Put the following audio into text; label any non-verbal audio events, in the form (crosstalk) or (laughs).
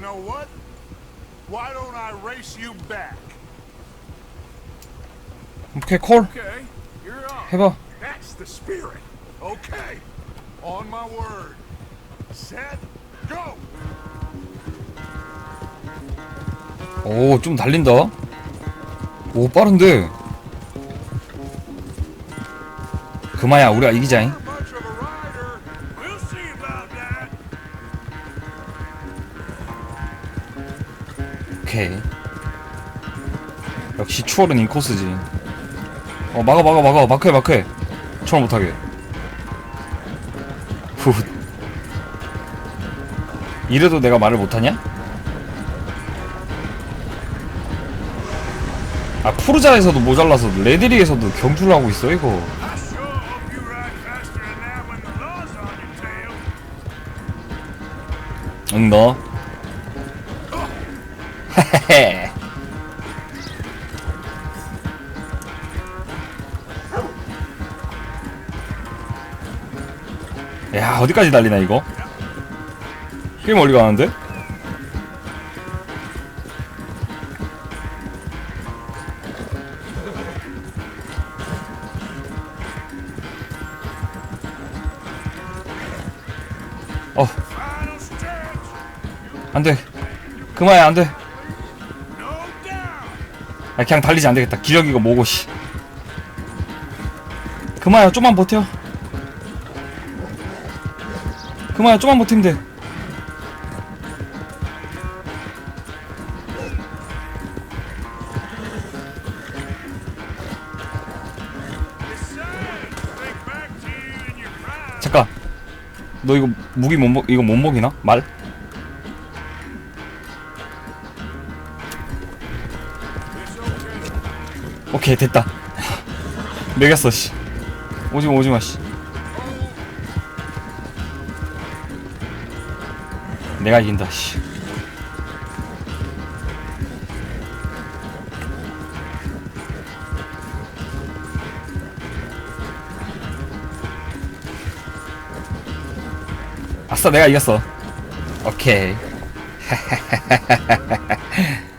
know what? Why don't I race you back? 오케이 콜 Okay, you're on. 해봐 That's the spirit. Okay, on my word. Set, go. 오 좀 달린다 오 빠른데 그마야 우리가 이기자잉 오케이. 역시 추월은 인코스지. 어 막아 막아 막아. 마크해 마크해. 추월 못하게. 후. 이래도 내가 말을 못하냐? 아 푸르자에서도 모자라서 레드릭에서도 경주를 하고 있어 이거. sure 헤헤헤 (laughs) 야 어디까지 달리나 이거 꽤 멀리 가는데 어. 안돼 그만해 안돼. 아 그냥 달리지 안되겠다 기력이고 뭐고 씨 그만야 좀만 버텨 그만야 좀만 버티면 돼. 잠깐 너 이거 무기 못 먹, 이거 못 먹이나? 말? 오케이 됐다. 매겼어 씨. 오지마 오지마 씨. 내가 이긴다 씨. 아싸 내가 이겼어. 오케이 (laughs)